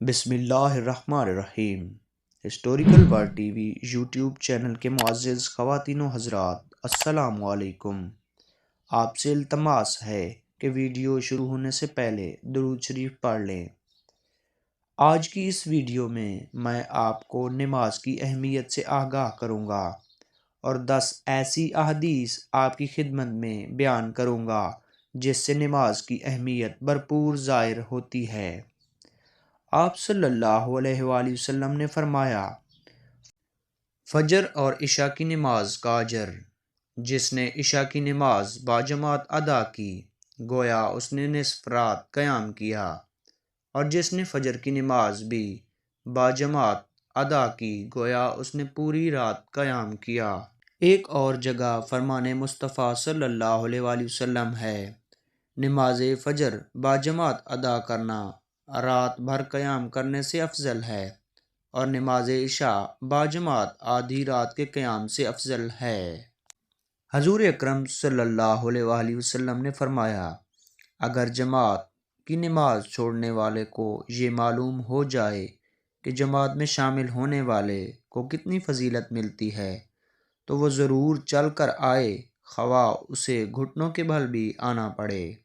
बिसमीम historical world TV YouTube channel के मुआज़ ख़वातिन हज़रात असलकुम आपसे इल्तमास है कि वीडियो शुरू होने से पहले दरूद शरीफ पढ़ लें। आज की इस वीडियो में मैं आपको नमाज़ की अहमियत से आगाह करूँगा और दस ऐसी अहदीस आपकी खिदमत में बयान करूँगा जिससे नमाज़ की अहमियत भरपूर ज़ाहिर होती है। आप सल्लल्लाहु अलैहि वसल्लम ने फरमाया, फजर और इशा की नमाज़ का अजर जिसने इशा की नमाज़ बाजमात अदा की, गोया उसने निसफ रात क़याम किया। और जिसने फजर की नमाज़ भी बाजमात अदा की, गोया उसने पूरी रात क़याम किया। एक और जगह फरमान मुस्तफ़ा सल्लल्लाहु अलैहि वसल्लम है नमाज़ फजर बाजमात अदा करना। रात भर क़याम करने से अफजल है और नमाज़ इशा, बाजमात आधी रात के क़याम से अफजल है। हजूर अक्रम वसल्लम ने फरमाया, अगर जमात की नमाज़ छोड़ने वाले को ये मालूम हो जाए कि जमात में शामिल होने वाले को कितनी फजीलत मिलती है तो वो ज़रूर चल कर आए, खवा उसे घुटनों के बल भी आना पड़े।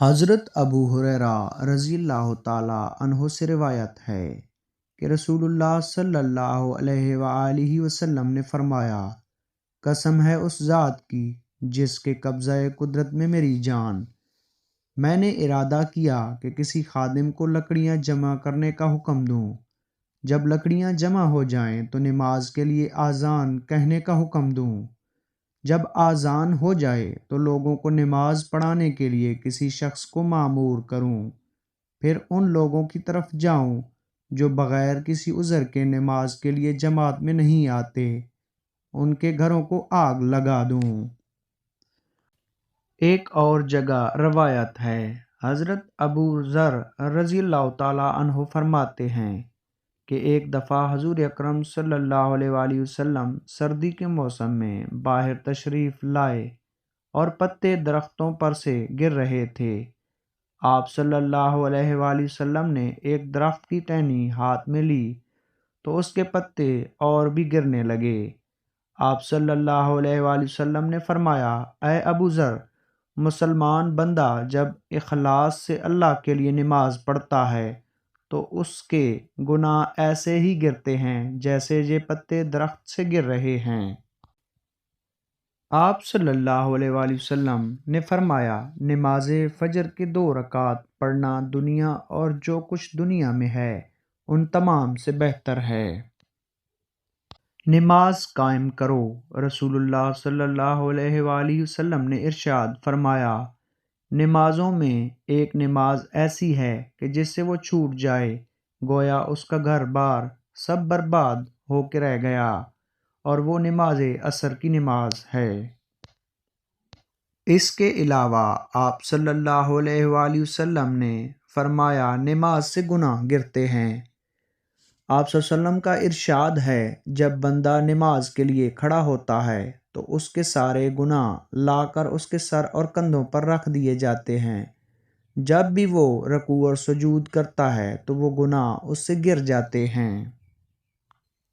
हज़रत अबू हुररा रज़ी तहों से रिवायत है कि रसूलुल्लाह सल्लल्लाहु अलैहि वसल्लम ने फरमाया, कसम है उस ज़ात की जिसके कब्ज़ा कुदरत में मेरी जान। मैंने इरादा किया कि किसी खादिम को लकड़ियाँ जमा करने का हुक्म दूँ। जब लकड़ियाँ जमा हो जाएँ तो नमाज़ के लिए आज़ान कहने का हुक्म दूँ। जब आज़ान हो जाए तो लोगों को नमाज़ पढ़ाने के लिए किसी शख्स को मामूर करूँ, फिर उन लोगों की तरफ़ जाऊँ जो बग़ैर किसी उज़र के नमाज़ के लिए जमात में नहीं आते। उनके घरों को आग लगा दूँ। एक और जगह रवायत है। हज़रत अबू ज़र रज़ी अल्लाह फरमाते हैं कि एक दफ़ा हजूर अक्रम सल्लल्लाहु सर्दी के मौसम में बाहर तशरीफ़ लाए और पत्ते दरख्तों पर से गिर रहे थे। आप सल्लल्लाहु अलैहि ने एक दरख्त की टहनी हाथ में ली तो उसके पत्ते और भी गिरने लगे। आप सल्लल्लाहु अलैहि ने फरमाया अय अबू ज़र, मुसलमान बंदा जब इखलास से अल्लाह के लिए नमाज़ पढ़ता है तो उसके गुनाह ऐसे ही गिरते हैं जैसे ये पत्ते दरख्त से गिर रहे हैं। आप सल्लल्लाहु अलैहि वसल्लम ने फरमाया, नमाज़ फजर के दो रकात पढ़ना दुनिया और जो कुछ दुनिया में है, उन तमाम से बेहतर है। नमाज़ कायम करो, रसूलुल्लाह सल्लल्लाहु अलैहि वसल्लम ने इरशाद फरमाया नमाज़ों में एक नमाज़ ऐसी है कि जिससे वो छूट जाए। गोया उसका घर बार सब बर्बाद हो के रह गया और वो नमाज़ असर की नमाज़ है। इसके अलावा आप सल्लल्लाहु अलैहि वसल्लम ने फरमाया, नमाज़ से गुनाह गिरते हैं। आप वसल्लम का इरशाद है, जब बंदा नमाज़ के लिए खड़ा होता है तो उसके सारे गुनाह लाकर उसके सर और कंधों पर रख दिए जाते हैं। जब भी वो रकू और सजूद करता है तो वो गुनाह उससे गिर जाते हैं।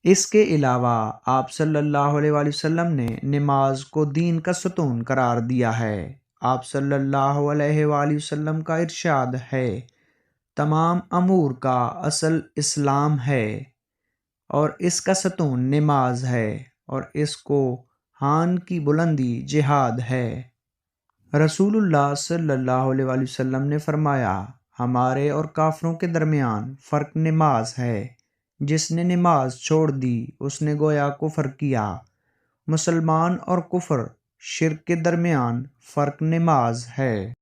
इसके अलावा आप सल्लल्लाहु अलैहि वसल्लम ने नमाज़ को दीन का सतून करार दिया है। आप सल्लल्लाहु अलैहि वसल्लम का इरशाद है। तमाम अमूर का असल इस्लाम है और इसका सतून नमाज़ है और इसको हान की बुलंदी जिहाद है। रसूलुल्लाह सल्लल्लाहु अलैहि वसल्लम ने फरमाया, हमारे और काफरों के दरमियान फ़र्क नमाज़ है। जिसने नमाज़ छोड़ दी, उसने गोया कुफर किया। मुसलमान और कुफर शिर के दरमियान फ़र्क नमाज़ है।